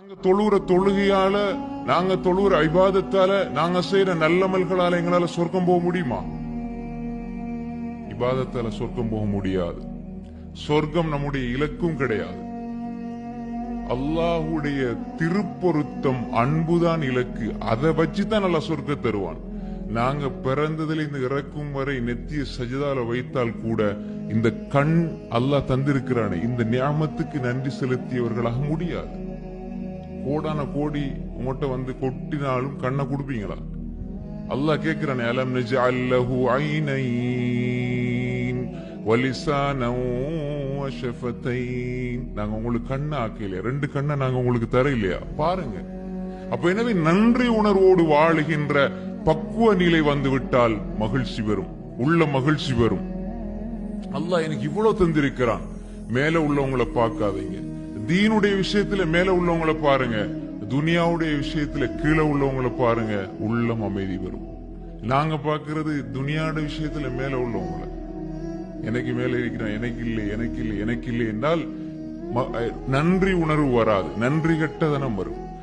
நாங்க தொழுகிற தொழுகையால நாங்க தொழுகிற ஐபாதத்தால நாங்க செய்யற நல்லமல்களால எங்களால சொர்க்கம் போக முடியுமா? இபாதத்தால சொர்க்கம் போக முடியாது. சொர்க்கம் நம்முடைய இலக்கும் கிடையாது. அல்லாஹுடைய திருப்பொருத்தம் அன்புதான் இலக்கு. அதை வச்சுதான் நல்லா சொர்க்க தருவான். நாங்க பிறந்ததில் இந்த இறக்கும் வரை நெத்திய சஜிதால வைத்தால் கூட இந்த கண் அல்லாஹ் தந்திருக்கிறானே. இந்த ஞாபகத்துக்கு நன்றி செலுத்தியவர்களாக முடியாது. கோடான கோடி உங்கள்கிட்ட வந்து கொட்டினாலும் கண்ணை கொடுப்பீங்களா? அல்லாஹ் கேட்கிறானே அலம் நிஜ அல்லஹு ஐனைன் நாங்க உங்களுக்கு கண்ணை ஆக்கலையா? ரெண்டு கண்ணை நாங்க உங்களுக்கு தர இல்லையா பாருங்க. அப்ப எனவே நன்றி உணர்வோடு வாழுகின்ற பக்குவ நிலை வந்து விட்டால் மகிழ்ச்சி வரும் உள்ள மகிழ்ச்சி வரும் அல்லாஹ் எனக்கு இவ்வளவு தந்திருக்கிறான். மேல உள்ளவங்களை பார்க்காதீங்க. தீனுடைய விஷயத்துல மேல உள்ளவங்களை பாருங்க. துனியாவுடைய விஷயத்துல கீழே உள்ளவங்களை பாருங்க. உள்ளம் அமைதி வரும் நாங்க பாக்குறது துனியாவுடைய விஷயத்துல மேல உள்ளவங்களை. எனக்கு மேல இருக்கிறான் எனக்கு இல்லை எனக்கு இல்லை எனக்கு இல்லை என்றால் ம- நன்றி உணர்வு வராது. நன்றி கெட்டதனம் வரும்.